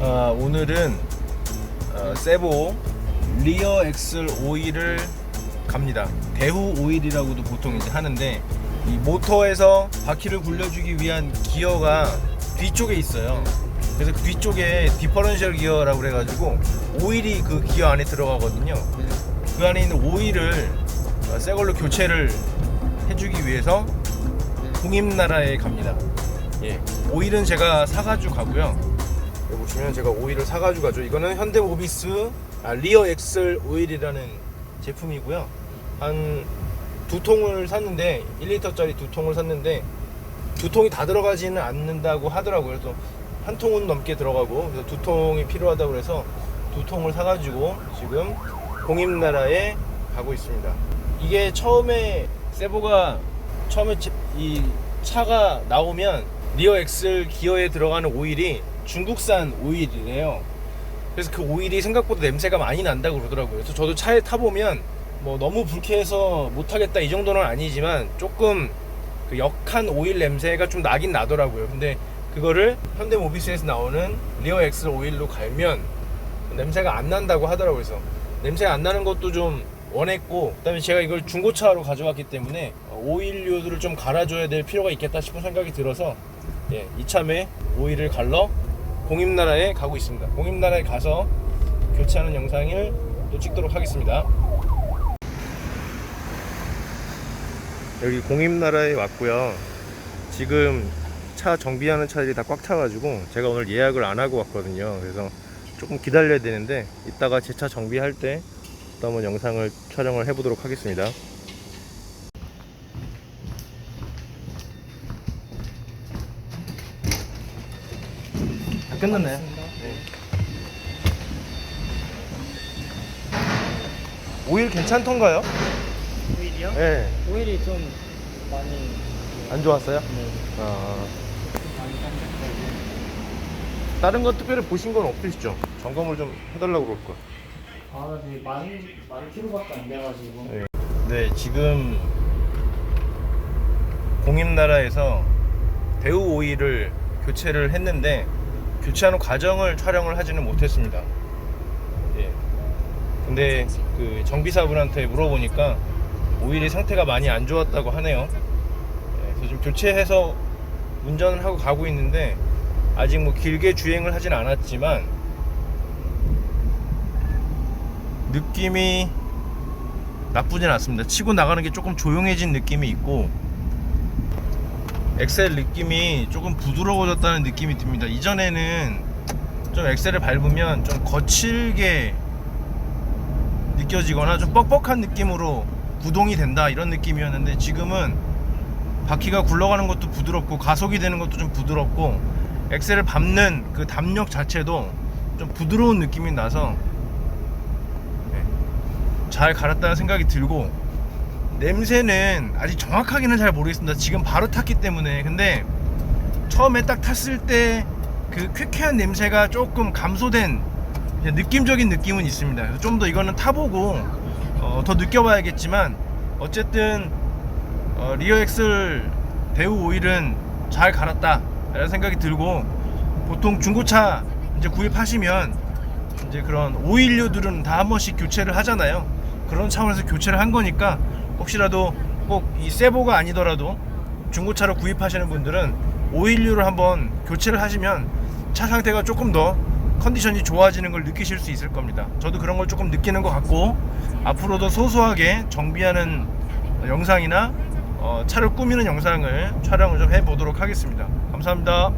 어, 오늘은 어, 세보 리어 엑셀 오일을 갑니다. 대후 오일이라고도 보통 이제 하는데 이 모터에서 바퀴를 굴려주기 위한 기어가 뒤쪽에 있어요. 그래서 그 뒤쪽에 디퍼런셜 기어라고 그래가지고 오일이 그 기어 안에 들어가거든요. 그 안에 있는 오일을 어, 새 걸로 교체를 해주기 위해서 공임나라에 갑니다. 예, 오일은 제가 사가지고 가고요. 여기 보시면 제가 오일을 사가지고 가죠. 이거는 현대모비스 아, 리어 엑셀 오일이라는 제품이고요. 한 두 통을 샀는데 1리터짜리 두 통을 샀는데 두 통이 다 들어가지는 않는다고 하더라고요. 그래서 한 통은 넘게 들어가고 그래서 두 통이 필요하다고 그래서 두 통을 사가지고 지금 공임나라에 가고 있습니다. 이게 처음에 세보가 처음에 제- 이 차가 나오면 리어 엑셀 기어에 들어가는 오일이 중국산 오일이래요. 그래서 그 오일이 생각보다 냄새가 많이 난다고 그러더라고요. 그래서 저도 차에 타보면 뭐 너무 불쾌해서 못하겠다 이 정도는 아니지만 조금 그 역한 오일 냄새가 좀 나긴 나더라고요. 근데 그거를 현대모비스에서 나오는 리어 엑셀 오일로 갈면 냄새가 안 난다고 하더라고요. 그래서 냄새 안 나는 것도 좀 원했고 그다음에 제가 이걸 중고차로 가져왔기 때문에 오일류들을 좀 갈아줘야 될 필요가 있겠다 싶은 생각이 들어서 예, 이참에 오일을 갈러 공임나라에 가고 있습니다. 공임나라에 가서 교체하는 영상을 또 찍도록 하겠습니다. 여기 공임나라에 왔고요. 지금 차 정비하는 차들이 다 꽉 차가지고 제가 오늘 예약을 안 하고 왔거든요. 그래서 조금 기다려야 되는데 이따가 제 차 정비할 때 또 한번 영상을 촬영을 해보도록 하겠습니다. 끝났나요? 네. 오일 괜찮던가요? 오일이요? 네. 오일이 좀 많이 안 좋았어요? 네, 아, 좀 많이 다른 거 특별히 보신 건 없으시죠? 점검을 좀 해달라고 그럴 거. 아, 근데 만, 만 킬로밖에 안 돼가지고 네. 네, 지금 공임나라에서 대우 오일을 교체를 했는데 교체하는 과정을 촬영을 하지는 못했습니다. 예. 근데 그 정비사분한테 물어보니까 오일이 상태가 많이 안 좋았다고 하네요. 예, 그래서 지금 교체해서 운전을 하고 가고 있는데 아직 뭐 길게 주행을 하진 않았지만 느낌이 나쁘진 않습니다. 치고 나가는 게 조금 조용해진 느낌이 있고 엑셀 느낌이 조금 부드러워졌다는 느낌이 듭니다. 이전에는 좀 엑셀을 밟으면 좀 거칠게 느껴지거나 좀 뻑뻑한 느낌으로 구동이 된다 이런 느낌이었는데 지금은 바퀴가 굴러가는 것도 부드럽고 가속이 되는 것도 좀 부드럽고 엑셀을 밟는 그 담력 자체도 좀 부드러운 느낌이 나서 네, 잘 갈았다는 생각이 들고 냄새는 아직 정확하게는 잘 모르겠습니다. 지금 바로 탔기 때문에 근데 처음에 딱 탔을 때 그 쾌쾌한 냄새가 조금 감소된 느낌적인 느낌은 있습니다. 좀 더 이거는 타보고 어, 더 느껴봐야겠지만 어쨌든 어, 리어 엑셀 대우 오일은 잘 갈았다 라는 생각이 들고 보통 중고차 이제 구입하시면 이제 그런 오일류들은 다 한 번씩 교체를 하잖아요. 그런 차원에서 교체를 한 거니까 혹시라도 꼭 이 세보가 아니더라도 중고차로 구입하시는 분들은 오일류를 한번 교체를 하시면 차 상태가 조금 더 컨디션이 좋아지는 걸 느끼실 수 있을 겁니다. 저도 그런 걸 조금 느끼는 것 같고 앞으로도 소소하게 정비하는 영상이나 어, 차를 꾸미는 영상을 촬영을 좀 해보도록 하겠습니다. 감사합니다.